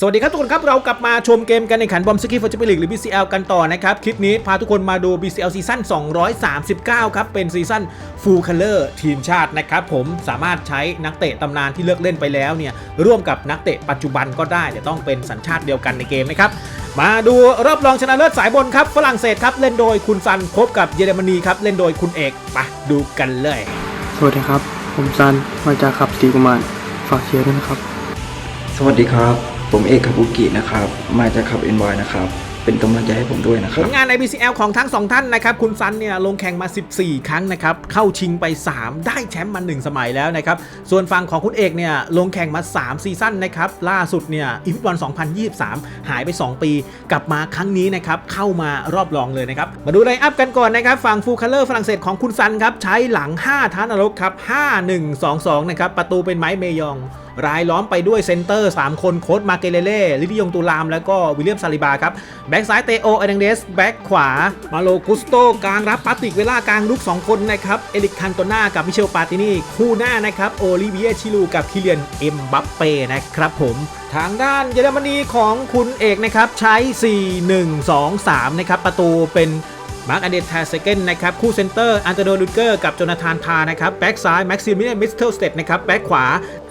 สวัสดีครับทุกคนครับ เรากลับมาชมเกมกันในขันบอมสกีฟอร์จูเปลีกหรือ BCL กันต่อนะครับ คลิปนี้พาทุกคนมาดู BCL ซีซั่น239 ครับ เป็นซีซั่นฟูลคัลเลอร์ทีมชาตินะครับ ผมสามารถใช้นักเตะตำนานที่เลิกเล่นไปแล้วเนี่ย ร่วมกับนักเตะปัจจุบันก็ได้แต่ต้องเป็นสัญชาติเดียวกันในเกมนะครับมาดูรอบรองชนะเลิศสายบนครับฝรั่งเศสครับเล่นโดยคุณซันพบกับเยอรมนีครับเล่นโดยคุณเอกไปดูกันเลย สวัสดีครับ ผมซันมาจากขับสีกุมารฝากเชียร์ด้วยนะครับ สวัสดีครับ ผมเอกคาบุกินะครับ มาจากขับ NY นะครับ เป็นกำลังใจให้ผมด้วยนะคผรับ ลงานใน BCL ของทั้งสองท่านนะครับ คุณซันเนี่ยลงแข่งมา 14 ครั้งนะครับ เข้าชิงไป 3 ได้แชมป์มา 1 สมัยแล้วนะครับ ส่วนฝั่งของคุณเอกเนี่ยลงแข่งมา 3 ซีซั่นนะครับ ล่าสุดเนี่ยอีฟุตบอล2023 หายไป 2 ปี กลับมาครั้งนี้นะครับ เข้ามารอบรองเลยนะครับ มาดูไลน์อัพกันก่อนนะครับ ฝั่งฟูคัลเลอร์ฝรั่งเศสของคุณซันครับ ใช้หลัง 5ท้านรกครับ 5-1-2-2 นะครับ ประตูเป็นไม้เมยอง รายล้อมไปด้วยเซนเตอร์ 3 คนโค้ดมาเกเลเล่ลิลิยงตูลาม แล้วก็วิลเลียมซาลิบาครับ แบ็กซ้ายเตโอเอเดงเดส แบ็กขวา มาโลกุสโตกลางรับปาติกเวล่ากลางลุก 2 คนนะครับ เอลิกคันโตนากับมิเชลปาตินีคู่หน้านะครับโอลิเวียชิลูกับคิเลียนเอ็มบัปเป้นะครับผม ทางด้านเยอรมนีของคุณเอกนะครับใช้ 4-1-2-3 นะครับประตูเป็น มาร์กอเดตแทสเซเกนนะครับ คู่เซนเตอร์อันเตโดลูเกอร์กับโจนาธานทานะครับ แบ็กซ้าย แม็กซิมิเลียนมิสเทลสเตดนะครับ แบ็กขวา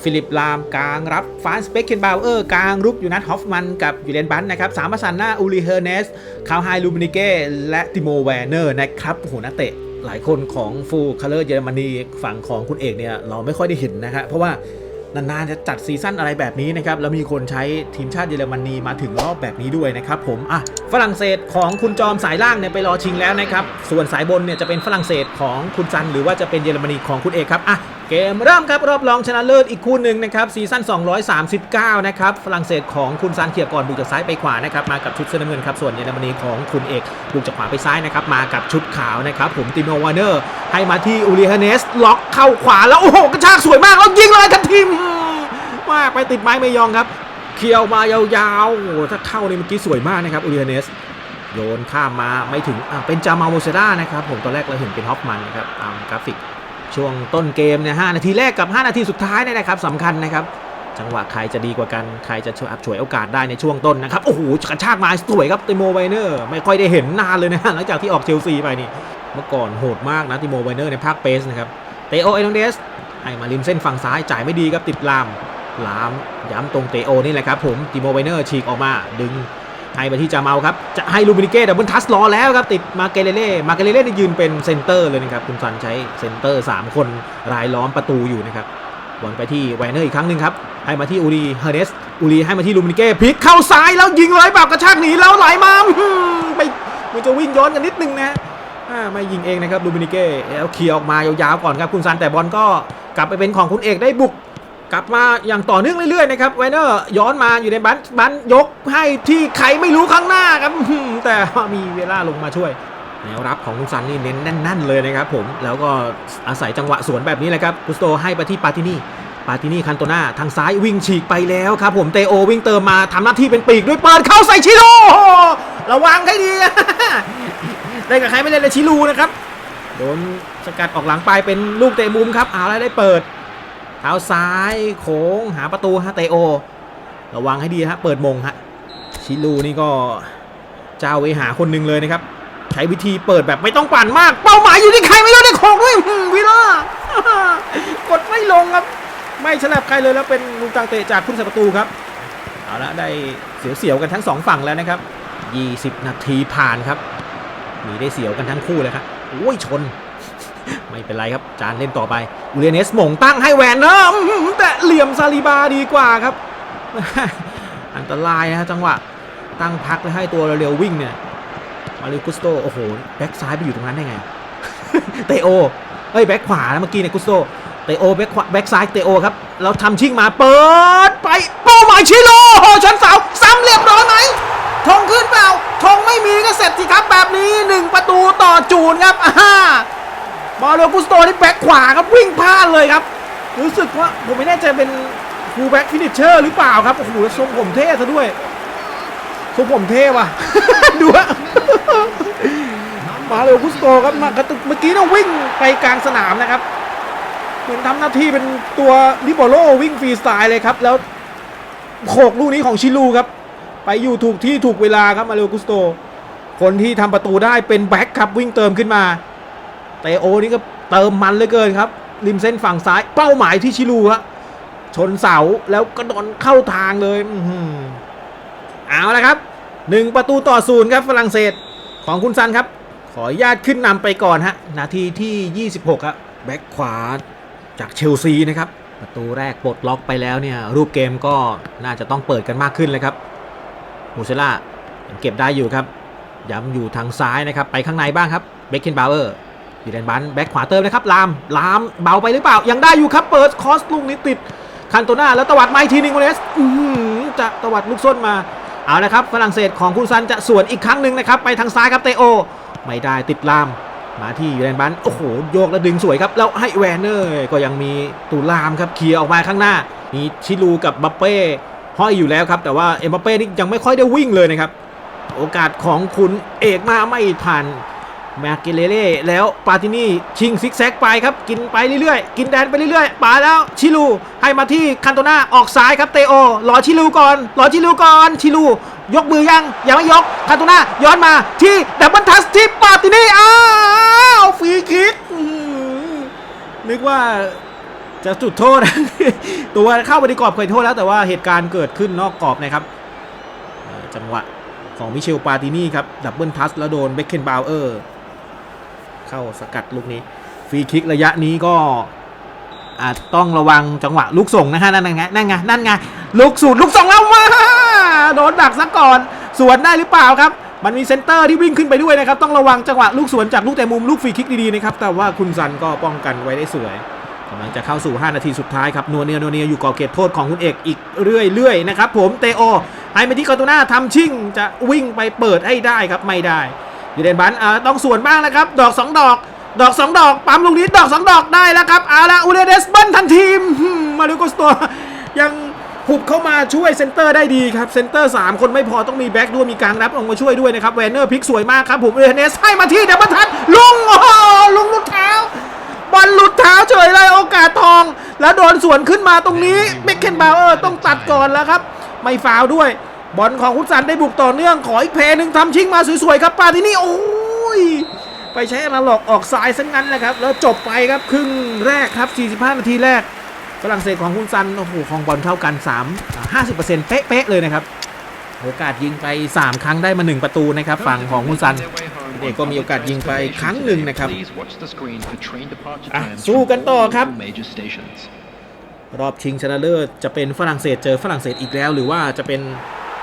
ฟิลิปลาม กลางรับ ฟานสเปกเคนบาวเออร์ กลางรุกยูนัทฮอฟมันกับยูเลนบันนะครับสามประสานหน้า อูริเฮอร์เนส คาวไฮลูมินิเก้ และติโมแวนเนอร์นะครับโอ้โหนักเตะหลายคนของฟูลคัลเลอร์เยอรมนีฝั่งของคุณเอกเนี่ยเราไม่ค่อยได้เห็นนะครับเพราะว่า นานๆจะจัดซีซั่นอะไรแบบนี้นะครับแล้วมีคนใช้ทีมชาติเยอรมนีมาถึงรอบแบบนี้ด้วยนะครับผมอะฝรั่งเศสของคุณจอมสายล่างเนี่ยไปรอชิงแล้วนะครับส่วนสายบนเนี่ยจะเป็นฝรั่งเศสของคุณซัน หรือว่าจะเป็นเยอรมนีของคุณเอกครับอะ เกมเริ่มครับ รอบรองชนะเลิศอีกคู่หนึ่งนะครับซีซั่น239 นะครับ ฝรั่งเศสของคุณซันเขียบก่อนบุกจากซ้ายไปขวานะครับ มากับชุดเสื้อน้ำเงินครับ ส่วนเยอรมนีของคุณเอกบุกจากขวาไปซ้ายนะครับ มากับชุดขาวนะครับ ผมติโมวานเนอร์ ให้มาที่อูริฮาเนส ล็อกเข้าขวาแล้วโอ้โหกระชากสวยมากแล้วยิงเลยทันทีอืมมาไปติดไม้ไม่ยองครับเคียวมายาวๆโอ้ถ้าเข้านี่เมื่อกี้สวยมากนะครับอูริเนสโยนข้ามมาไม่ถึงอะเป็นจามาโมเซด้านะครับผมตอนแรกเราเห็นเป็นฮอฟมันนะครับตามกราฟิก ช่วงต้นเกมเนี่ยหนาทีแรกกับ 5 นาทีสุดท้ายเนี่ยนะครับสำคัญนะครับ จังหวะใครจะดีกว่ากัน ใครจะฉวยฉวยโอกาสได้ในช่วงต้นนะครับ โอ้โหกระชากมาสวยครับติโมไวเนอร์ ไม่ค่อยได้เห็นนานเลยนะหลังจากที่ออกเชลซีไปนี่ เมื่อก่อนโหดมากนะติโมไวเนอร์ในภาคเปสนะครับเตโอเอโนเดสให้มาริมเส้นฝั่งซ้ายจ่ายไม่ดีครับติดลามลามย้ำตรงเตโอนี่แหละครับผมติโมไวเนอร์ฉีกออกมาดึง ให้ไปที่จาเมาครับ จะให้ลูมินิเก้ดับเบิลทัสรอแล้วครับ ติดมาเกเลเล่ มาเกเลเล่นี่ยืนเป็นเซนเตอร์เลยนะครับ คุณซันใช้เซนเตอร์ 3 คนรายล้อมประตูอยู่นะครับบอลไปที่แวนเนอร์อีกครั้งหนึ่งครับ ให้มาที่อูรีเฮเนสอูรีให้มาที่ลูมินิเก้พลิกเข้าซ้ายแล้วยิงเลยแบบกระชากหนีแล้วไหลมาไปมันจะวิ่งย้อนกันนิดนึงนะไม่ยิงเองนะครับลูมินิเก้แล้วเคลียร์ออกมายาวๆก่อนครับคุณซันแต่บอลก็กลับไปเป็นของคุณเอกได้บุก กลับมาอย่างต่อเนื่องเรื่อยๆนะครับไวเนอร์ย้อนมาอยู่ในบันบันยกให้ที่ใครไม่รู้ข้างหน้าครับแต่มีเวลาลงมาช่วยแนวรับของคุณซันนี่เน้นแน่น ๆ เลยนะครับผมแล้วก็อาศัยจังหวะสวนแบบนี้แหละครับกุสโตให้ไปที่ปาตินี่ปาตินี่คันโตนาทางซ้ายวิ่งฉีกไปแล้วครับผมเตโอวิ่งเติมมาทำหน้าที่เป็นปีกด้วยเปิดเข้าใส่ชิโร่ระวังให้ดีได้กับใครไม่ได้เลยชิลูนะครับโดนสกัดออกหลังไปเป็นลูกเตะมุมครับเอาแล้วได้เปิด ท้าซ้ายโค้งหาประตูฮะเตโอ ระวังให้ดีฮะเปิดมงฮะชิลูนี่ก็เจ้าเวหาคนหนึ่งเลยนะครับ ใช้วิธีเปิดแบบไม่ต้องปั่นมาก เป้าหมายอยู่ที่ใครไม่รู้ได้โขกด้วยวิล่ากดไม่ลงครับ ไม่ฉลับใครเลยแล้วเป็นลูกตางเตะจากผู้รักษาประตูครับเอาละได้เสียวๆกันทั้งสองฝั่งแล้วนะครับ 20 นาทีผ่านครับมีได้เสียวกันทั้งคู่เลยครับโอ้ยชน ไม่เป็นไรครับ จานเล่นต่อไปอูเรเนสมงตั้งให้แหวนเนอร์อื้อหือแต่เหลี่ยมซาลิบาดีกว่าครับ อันตรายนะจังหวะ ตั้งพักแล้วให้ตัวเร็ววิ่งเนี่ยมาริกุสโตโอ้โหแบ็กซ้ายไปอยู่ตรงนั้นได้ไงเตโอเอ้ยแบ็กขวานะเมื่อกี้เนี่ยกุสโตเตโอแบ็กขวาแบ็กซ้ายเตโอครับเราทำชิ่งมาเปิดไปเป้าหมายชิโร่โอ้โหชนเสาซ้ำเรียบร้อยไหมธงขึ้นเปล่าธงไม่มีก็เสร็จสิครับแบบนี้ 1 ประตูต่อจูนครับอ่า มาโลกุสโตนี่แบ็คขวาครับวิ่งพลาดเลยครับ รู้สึกว่าผมไม่แน่ใจเป็นฟูลแบ็คฟินิชเชอร์หรือเปล่าครับโอ้โหแล้วทรงผมเท่ซะด้วยทรงผมเท่ว่ะดูฮะมาโลกุสโตครับมากระตุกเมื่อกี้เราวิ่งไปกลางสนามนะครับ เหมือนทำหน้าที่เป็นตัวลิโบโลวิ่งฟรีสไตล์เลยครับ แล้วโขกลูกนี้ของชิลูครับ ไปอยู่ถูกที่ถูกเวลาครับมาเรโอกุสโต คนที่ทำประตูได้เป็นแบ็คครับวิ่งเติมขึ้นมา เตโอนี่ก็เติมมันเหลือเกินครับ ริมเส้นฝั่งซ้ายเป้าหมายที่ชิลูฮะชนเสาแล้วกระโดนเข้าทางเลยอื้อหือเอาละครับหนึ่งประตูต่อศูนย์ครับฝรั่งเศสของคุณซันครับ ขออนุญาตขึ้นนำไปก่อนฮะ นาทีที่ 26ครับแบ็คขวาจากเชลซีนะครับ ประตูแรกปลดล็อกไปแล้วเนี่ย รูปเกมก็น่าจะต้องเปิดกันมากขึ้นเลยครับมูเซล่าเก็บได้อยู่ครับย้ำอยู่ทางซ้ายนะครับ ไปข้างในบ้างครับเบคเคนบาวเออร์ ดีแดนบันแบ็คขวาเติมนะครับลามลามเบาไปหรือเปล่า ยังได้อยู่ครับเปิดคอสลูกนี้ติดคันโตนาแล้วตวัดไมาอีกทีนึงโอเลสจะตวัดลูกส้นมาเอาละครับฝรั่งเศสของคุณซันจะสวนอีกครั้งหนึ่งนะครับไปทางซ้ายครับเตโอ ไม่ได้ติดลามมาที่ยูเรนบันโอ้โหโยกแล้วดึงสวยครับแล้วให้แวนเนอร์ก็ยังมีตูลามครับเคลียร์ออกมาข้างหน้ามีชิลูกับบัปเป้ห้อยอยู่แล้วครับแต่ว่าเอ็มบัปเป้นี่ยังไม่ค่อยได้วิ่งเลยนะครับโอกาสของคุณเอกมาไม่ผ่าน มาเกเลเล่แล้วปาตินี่ชิงซิกแซกไปครับ กินไปเรื่อยๆ กินแดนไปเรื่อยๆปาแล้วชิลูให้มาที่คันโตนาออกซ้ายครับเตโอรอชิลูก่อนรอชิลูก่อนชิลูยกมือยังยังไม่ยกคันโตนาย้อนมาที่ดับเบิลทัสที่ปาตินี่อ้าวฟรีคิกนึกว่าจะจุดโทษ ตัวเข้าไปในกรอบเคยโทษแล้วแต่ว่าเหตุการณ์เกิดขึ้นนอกกรอบนะครับจังหวะของมิเชลปาตินี่ครับดับเบิลทัสแล้วโดนเบคเคนบาวเออร์ เข้าสกัดลูกนี้ ฟรีคิกระยะนี้ก็อาจต้องระวังจังหวะลูกส่งนะฮะ นั่นไง นั่นไง นั่นไง ลูกสูตรลูกส่งแล้วมาโดนดักซะก่อน สวนได้หรือเปล่าครับ มันมีเซนเตอร์ที่วิ่งขึ้นไปด้วยนะครับ ต้องระวังจังหวะลูกสวนจากลูกแต่มุมลูกฟรีคิกดีๆนะครับ แต่ว่าคุณซันก็ป้องกันไว้ได้สวยกำลังจะเข้าสู่ 5 นาทีสุดท้ายครับนัวเนียนัวเนียอยู่ก่อเขตโทษของคุณเอกอีกเรื่อยๆนะครับผมเตโอให้มที่กอตูน่าทำชิ่งจะวิ่งไปเปิดให้ได้ครับไม่ได้ ดีเดนบันอ่าต้องสวนบ้างนะครับ ดอก 2 ดอก ดอก 2 ดอก ปั๊มลูกนี้ดอก 2 ดอกได้แล้วครับเอาละอูเรเดสเบิลทันทีมมาริโกสตัวยังหุบเข้ามาช่วยเซนเตอร์ได้ดีครับเซนเตอร์ 3 คนไม่พอต้องมีแบ็กด้วยมีกลางรับลงมาช่วยด้วยนะครับแวนเนอร์พิกสวยมากครับผมเอเนสให้มาที่เดบันทันลุงโอ้ลุงลุดเท้าบอลหลุดเท้าเฉยเลยโอกาสทอง แล้วโดนสวนขึ้นมาตรงนี้เบคเคนบาวเออร์ต้องตัดก่อนแล้วครับ ไม่ฟาวด้วย บอลของคุซันได้บุกต่อเนื่องขออีกเพลย์หนึ่งทำชิงมาสวยๆครับปาที่นี่โอ้ยไปใช้อนาล็อกออกซ้ายซะงั้นแหละครับ แล้วจบไปครับครึ่งแรกครับ 45 นาทีแรกฝรั่งเศสของคุณซันโอ้โหของบอลเท่ากัน 3 50%เป๊ะๆเลยนะครับโอกาสยิงไป 3 ครั้งได้มา 1 ประตูนะครับฝั่งของคุณซันเด็กก็มีโอกาสยิงไปครั้งหนึ่งนะครับอะสู้กันต่อครับรอบชิงชนะเลิศจะเป็นฝรั่งเศสเจอฝรั่งเศสอีกแล้ว หรือว่าจะเป็น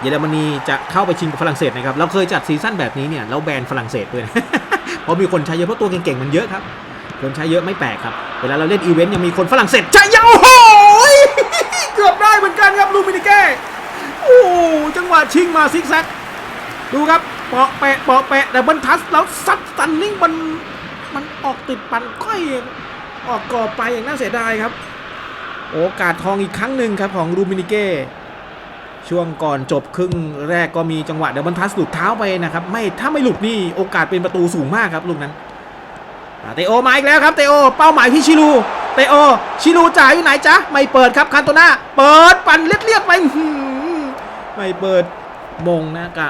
เยอรมนีจะเข้าไปชิงกับฝรั่งเศสนะครับเราเคยจัดซีซั่นแบบนี้เนี่ยแล้วแบนฝรั่งเศสด้วยเพราะมีคนใช้เยอะเพราะตัวเก่งๆมันเยอะครับ คนใช้เยอะไม่แปลกครับเวลาเราเล่นอีเวนต์ยังมีคนฝรั่งเศสใช้เยอะโอ้โหเกือบได้เหมือนกันครับลูมินิเก้โอ้จังหวะชิงมาซิกแซกดูครับเปาะแปะเปาะแปะแต่บันทัสแล้วซัดตันนิ่งมันมันออกติดปันก้อยออกกรอบไปอย่างน่าเสียดายครับ โอกาสทองอีกครั้งหนึ่งครับของรูมินิเก้ ช่วงก่อนจบครึ่งแรกก็มีจังหวะเดบันทัสหลุดเท้าไปนะครับ ไม่ถ้าไม่หลุดนี่โอกาสเป็นประตูสูงมากครับลูกนั้นเตโอมาอีกแล้วครับเตโอ เป้าหมายที่ชิลูเตโอ ชิลูจ่ายอยู่ไหนจ๊ะ ไม่เปิดครับคันโตนาเปิดปั่นเลียดๆไปไม่เปิดมงนะกะ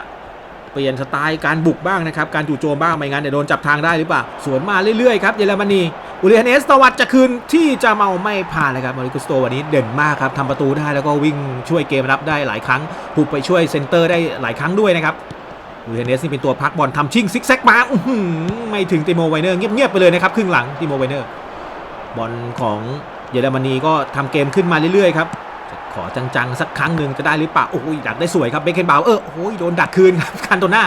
เปลี่ยนสไตล์การบุกบ้างนะครับ การจู่โจมบ้างไม่งั้นเดี๋ยวโดนจับทางได้หรือเปล่า สวนมาเรื่อยๆครับเยอรมนีอุลิเนสตวัดจะคืนที่จะเมาไม่ผ่านเลยครับมาริกุสโตวันนี้เด่นมากครับทำประตูได้แล้วก็วิ่งช่วยเกมรับได้หลายครั้งผูกไปช่วยเซนเตอร์ได้หลายครั้งด้วยนะครับอุลิเนสนี่เป็นตัวพักบอลทำชิงซิกแซกมาไม่ถึงติโมไวเนอร์เงียบๆไปเลยนะครับครึ่งหลังติโมไวเนอร์บอลของเยอรมนีก็ทำเกมขึ้นมาเรื่อยๆครับ ขอจังๆ สักครั้งหนึ่งจะได้หรือเปล่า โอ้ยดักได้สวยครับเบคเคนบาวเออโอ้ยโดนดักคืนครับคันโตน่า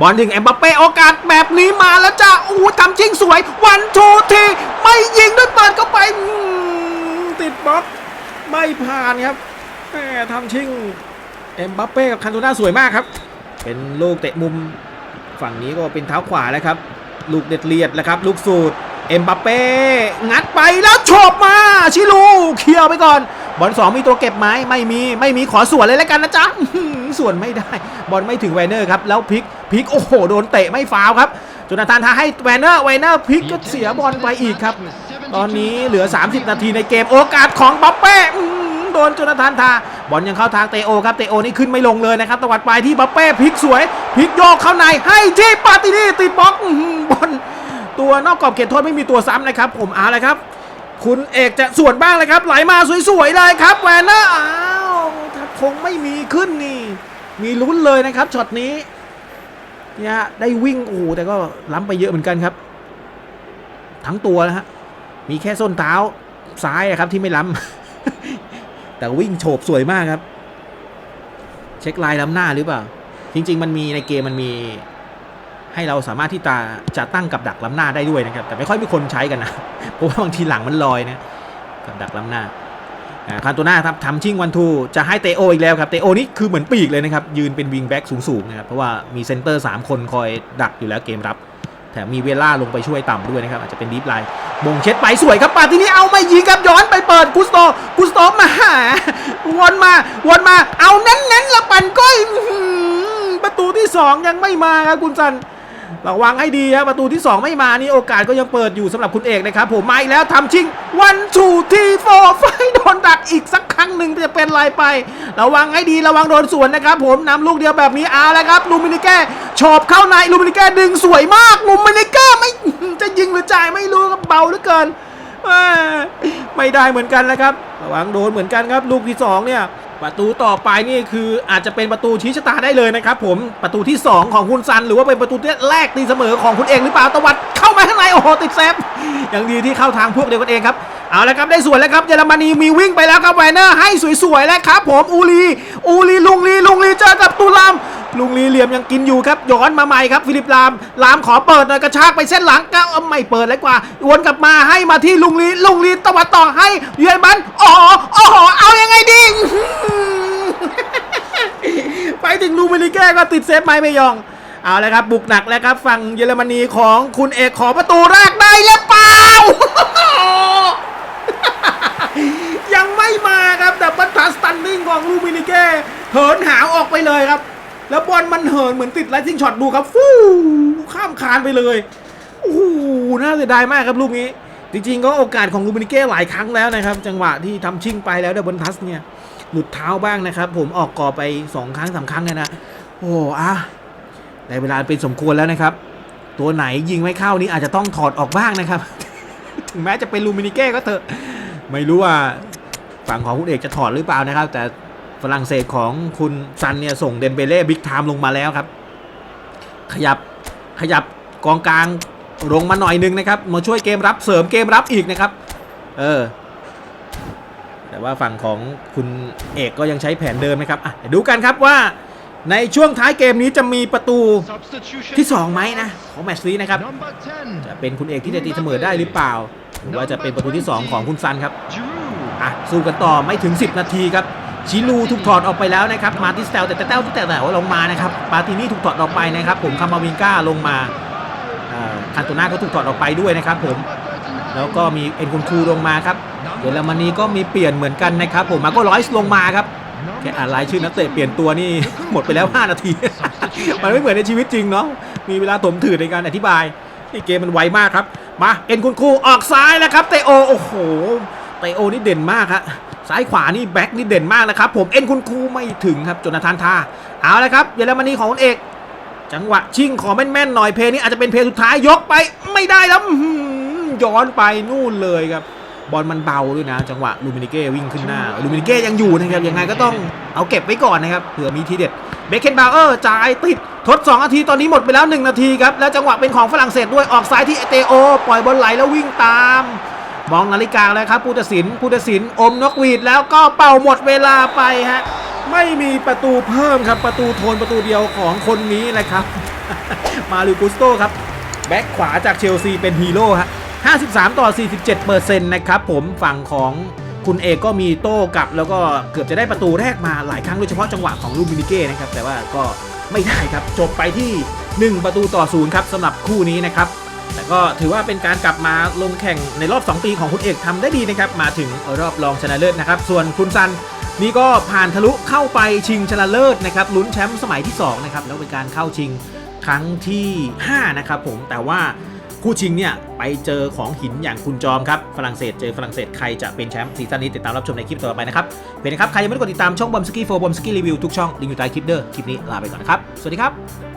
บอลถึงเอ็มบัปเป้โอกาสแบบนี้มาแล้วจ้าโอ้ยทำชิงสวย วันทูทีไม่ยิงด้วยเปิดเข้าไปติดบล็อกไม่ผ่านครับแหมทำชิงเอ็มบัปเป้กับคันโตน่าสวยมากครับ เป็นลูกเตะมุมฝั่งนี้ก็เป็นเท้าขวาแล้วครับ ลูกเด็ดเลียดแล้วครับ ลูกสูตรเอ็มบัปเป้งัดไปแล้วโฉบมา ชิลูเคลียร์ไปก่อน บอลสองมีตัวเก็บไหมไม่มีไม่มีขอส่วนเลยแล้วกันนะจ๊ะส่วนไม่ได้ บอลไม่ถึงแวนเนอร์ครับแล้วพลิกพลิกโอ้โหโดนเตะไม่ฟาวครับจนาธานทาให้แวนเนอร์แวนเนอร์พลิกก็เสียบอลไปอีกครับ ตอนนี้เหลือ 30 นาทีในเกมโอกาสของบัปเป้โดนจนาธานทาบอลยังเข้าทางเตโอครับเตโอนี่ขึ้นไม่ลงเลยนะครับตวัดไปที่บัปเป้พลิกสวยพลิกโยกเข้าในให้ที่ปาตินี่ติดบล็อกบอลตัวนอกกรอบเขตโทษไม่มีตัวซ้ำนะครับ ผมเอาเลยครับ คุณเอกจะสวนบ้างเลยครับ ไหลมาสวยๆเลยครับแวนเนอร์อ้าวถ้าคงไม่มีขึ้นนี่ มีลุ้นเลยนะครับช็อตนี้เนี่ยได้วิ่งโอ้โหแต่ก็ล้ำไปเยอะเหมือนกันครับ ทั้งตัวนะฮะมีแค่ส้นเท้าซ้ายครับที่ไม่ล้ำแต่วิ่งโฉบสวยมากครับ เช็คลายล้ำหน้าหรือเปล่า จริง ๆ มันมีในเกมมันมี ให้เราสามารถที่จะจะตั้งกับดักล้ำหน้าได้ด้วยนะครับ แต่ไม่ค่อยมีคนใช้กันนะเพราะว่าบางทีหลังมันลอยนะกับดักล้ำหน้าอ่าคาโตนาครับทำชิงวันทูจะให้เตโออีกแล้วครับเตโอนี่คือเหมือนปีกเลยนะครับ ยืนเป็นวิงแบ็กสูงๆนะครับเพราะว่ามีเซนเตอร์ 3 คนคอยดักอยู่แล้วเกมรับแถมมีเวล่าลงไปช่วยต่ำด้วยนะครับ อาจจะเป็นดีฟไลน์มงเช็ดไปสวยครับปาที่นี่เอาไม่ยิงครับย้อนไปเปิดกุสโตกุสโตมาหาวนมาวนมาเอาเน้นๆละปั่นก้อยประตูที่ 2 ยังไม่มาครับคุณซัน ระวังให้ดีครับประตูที่ 2 ไม่มานี่โอกาสก็ยังเปิดอยู่สำหรับคุณเอกนะครับผมมาอีกแล้วทำชิงวันทูทีโฟไฟโดนดักอีกสักครั้งหนึ่งจะเป็นไรไประวังให้ดีระวังโดนสวนนะครับผมนำลูกเดียวแบบนี้เอาแล้วครับลูมินิแก้ชอบเข้าในลูมินิแก้ดึงสวยมากลูมินิแก้ไม่จะยิงหรือจ่ายไม่รู้ครับเบาเหลือเกินไม่ได้เหมือนกันนะครับ ระวังโดนเหมือนกันครับ ลูกที่สองเนี่ย ประตูต่อไปนี่คืออาจจะเป็นประตูชี้ชะตาได้เลยนะครับผมประตูที่ 2 ของคุณซัน หรือว่าเป็นประตูที่แรกตีเสมอของคุณเองหรือเปล่าตะวัดเข้ามาข้างในโอ้โหติดเซฟอย่างดีที่เข้าทางพวกเดียวกันเองครับเอาละครับได้ส่วนแล้วครับเยอรมนีมีวิ่งไปแล้วครับไวเนอร์ให้สวยๆแล้วครับผมอูลีอูลีลุงลีลุงลีเจอกับตุลาม ลุงลีเหลี่ยมยังกินอยู่ครับย้อนมาใหม่ครับฟิลิปลามลามขอเปิดหน่อยกระชากไปเส้นหลังก็ไม่เปิดเลยกว่าวนกลับมาให้มาที่ลุงลีลุงลีตะวัดต่อให้เยอรมันอ๋ออ๋อเอายังไงดีไปถึงลูมินิแก้ก็ติดเซฟไม้ไม่ยองเอาเลยครับบุกหนักแล้วครับฝั่งเยอรมนีของคุณเอกขอประตูแรกได้หรือเปล่า ยังไม่มาครับแต่ปัตตาสตันนิ่งของลูมินิเก้เหินหาวออกไปเลยครับ แล้วบอลมันเหินเหมือนติดไลทิงช็อตดูครับฟู่ข้ามคานไปเลยโอ้โหน่าเสียดายมากครับลูกนี้ จริงๆก็โอกาสของลูมินิเก้หลายครั้งแล้วนะครับ จังหวะที่ทำชิ่งไปแล้วเดบนทัสเนี่ยหลุดเท้าบ้างนะครับ ผมออกกรอไป 2 ครั้งสาครั้งเลยนะโอ้อะได้เวลาเป็นสมควรแล้วนะครับ ตัวไหนยิงไม่เข้านี่อาจจะต้องถอดออกบ้างนะครับ ถึงแม้จะเป็นลูมินิเก้ก็เถอะไม่รู้ว่าฝั่งของคุณเอกจะถอดหรือเปล่านะครับ แต่ ฝรั่งเศสของคุณซันเนี่ยส่งเดนเบเล่บิ๊กไทม์ลงมาแล้วครับ ขยับขยับกองกลางลงมาหน่อยนึงนะครับมาช่วยเกมรับเสริมเกมรับอีกนะครับ เออ แต่ว่าฝั่งของคุณเอกก็ยังใช้แผนเดิมนะครับอะเดี๋ยวดูกันครับว่าในช่วงท้ายเกมนี้จะมีประตูที่2ไหมนะของแมตช์นี้นะครับ จะเป็นคุณเอกที่จะตีเสมอได้หรือเปล่า หรือว่าจะเป็นประตูที่ 2 ของคุณซันครับอะสู้กันต่อไม่ถึง 10 นาทีครับ ชิลูถูกถอดออกไปแล้วนะครับมาติสเตลแต่แต่แต้วแต่แต่ว่าลงมานะครับปาตินี่ถูกถอดออกไปนะครับ ผมคามาวิงก้าลงมาคานโตนาก็ถูกถอดออกไปด้วยนะครับ ผมแล้วก็มีเอ็นคุนคูลงมาครับเยอรมนีก็มีเปลี่ยนเหมือนกันนะครับผมมาก็ร้อยส์ลงมาครับแค่อ่านรายชื่อนักเตะเปลี่ยนตัวนี่หมดไปแล้ว 5 นาที มันไม่เหมือนในชีวิตจริงเนาะมีเวลาถมถือในการอธิบายนี่เกมมันไวมากครับ มาเอ็นคุณคูออกซ้ายแล้วครับเตโอโอ้โหเตโอนี่เด่นมากครับ ซ้ายขวานี่แบ็คนี่เด่นมากนะครับ ผมเอ็นคุณครูไม่ถึงครับจนาธานทาเอาละครับเยอรมนีของคุณเอก จังหวะชิงขอแม่นๆหน่อยเพลนี้อาจจะเป็นเพลสุดท้ายยกไปไม่ได้แล้วหือย้อนไปนู่นเลยครับบอลมันเบาด้วยนะ จังหวะลูมินิเก้วิ่งขึ้นหน้าลูมินิเก้ยังอยู่นะครับยังไงก็ต้องเอาเก็บไว้ก่อนนะครับเผื่อมีทีเด็ดเบคเคนบาวเออร์จ่ายติดทด 2 นาทีตอนนี้หมดไปแล้ว 1 นาทีครับ แล้วจังหวะเป็นของฝรั่งเศสด้วยออกซ้ายที่เอเตโอ ปล่อยบอลไหลแล้ววิ่งตาม มองนาฬิกาแล้วครับผู้ตัดสินผู้ตัดสินอมนกหวีดแล้วก็เป่าหมดเวลาไปฮะไม่มีประตูเพิ่มครับประตูโทนประตูเดียวของคนนี้แหละครับ มาลิกุสโตครับ แบ็คขวาจากเชลซีเป็นฮีโร่ฮะ53 ต่อ 47เปอร์เซ็นต์นะครับผมฝั่งของคุณเอกก็มีโต้กลับ แล้วก็เกือบจะได้ประตูแรกมาหลายครั้งโดยเฉพาะจังหวะของลูมินิเก้นะครับแต่ว่าก็ไม่ได้ครับจบไปที่ 1 ประตูต่อศูนย์ครับสำหรับคู่นี้นะครับ แต่ก็ถือว่าเป็นการกลับมาลงแข่งในรอบ 2 ปีของคุณเอกทำได้ดีนะครับ มาถึงรอบรองชนะเลิศนะครับ ส่วนคุณซันนี่ก็ผ่านทะลุเข้าไปชิงชนะเลิศนะครับลุ้นแชมป์สมัยที่2นะครับแล้วเป็นการเข้าชิงครั้งที่5นะครับผมแต่ว่าคู่ชิงเนี่ยไปเจอของหินอย่างคุณจอมครับฝรั่งเศสเจอฝรั่งเศสใครจะเป็นแชมป์ซีซั่นนี้ติดตามรับชมในคลิปต่อไปนะครับเป็นนะครับใครยังไม่ได้กดติดตามช่องบอมสกี้โฟบอมสกี้รีวิวทุกช่องลิงก์อยู่ใต้คลิปเด้อคลิปนี้ลาไปก่อนนะครับสวัสดีครับ